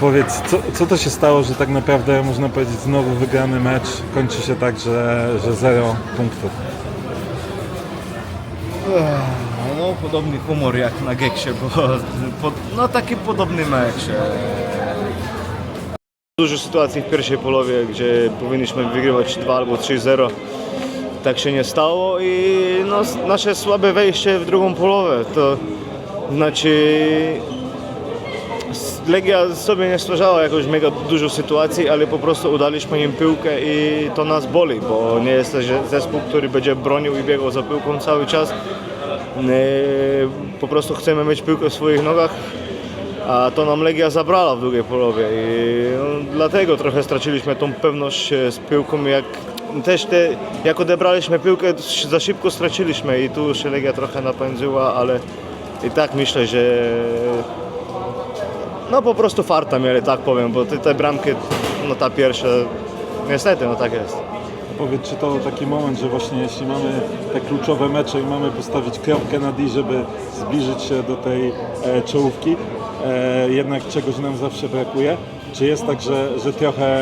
Powiedz, co, co to się stało, że tak naprawdę można powiedzieć znowu wygrany mecz kończy się tak, że, że zero punktów. No podobny humor jak na Geksie, bo po, no taki podobny mecz. Dużo sytuacji w pierwszej połowie, gdzie powinniśmy wygrywać 2 albo 3-0. Tak się nie stało i no, nasze słabe wejście w drugą połowę. To znaczy Legia sobie nie stwarzała jakoś mega dużo sytuacji, ale po prostu udaliśmy im piłkę i to nas boli, bo nie jest zespół, który będzie bronił i biegał za piłką cały czas. Nie, Po prostu chcemy mieć piłkę w swoich nogach, a to nam Legia zabrała w drugiej połowie i no, dlatego trochę straciliśmy tą pewność e, z piłką, jak też te, jak odebraliśmy piłkę, za szybko straciliśmy i tu się Legia trochę napędziła, ale i tak myślę, że no po prostu farta mieli, tak powiem, bo te, te bramki, no ta pierwsza, niestety, no tak jest. Powiedz, czy to taki moment, że właśnie jeśli mamy te kluczowe mecze i mamy postawić kropkę na D, żeby zbliżyć się do tej e, czołówki, e, jednak czegoś nam zawsze brakuje? Czy jest tak, że, że trochę,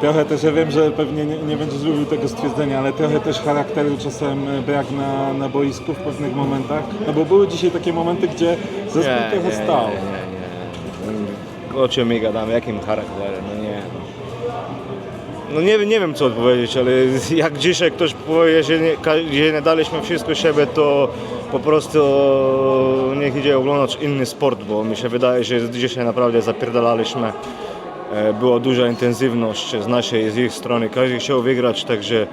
trochę też, ja wiem, że pewnie nie, nie będziesz lubił tego stwierdzenia, ale trochę też charakteru czasem brak na, na boisku w pewnych momentach? No bo były dzisiaj takie momenty, gdzie zespół trochę stał. nie, nie, nie. O czym my gadamy, jakim charakterze, no nie. No nie, nie wiem co odpowiedzieć, ale jak dzisiaj ktoś powie, że nie, że nie daliśmy wszystko siebie, to po prostu niech idzie oglądać inny sport, bo mi się wydaje, że dzisiaj naprawdę zapierdalaliśmy. E, Była duża intensywność z naszej z ich strony, każdy chciał wygrać, także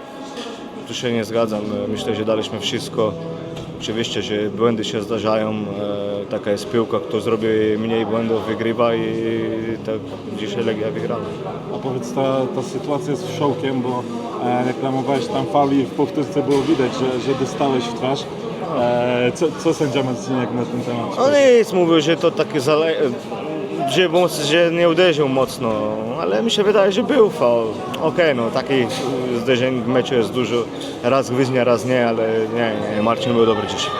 tu się nie zgadzam. E, Myślę, że daliśmy wszystko. Oczywiście, że błędy się zdarzają. e, Taka jest piłka, kto zrobi mniej błędów wygrywa i tak dzisiaj Legia wygrała. A powiedz, ta, ta sytuacja z Wszołkiem, bo e, reklamowałeś tam faul i w powtórce było widać, że, że dostałeś w twarz. E, co, co sędzia Marciniak na ten temat? On nic mówił, że to taki zale... moc- że nie uderzył mocno, ale mi się wydaje, że był faul. Okej, no takich zderzeń w meczu jest dużo. Raz gwyznia, raz nie, ale nie, nie, Marcin był dobry dzisiaj.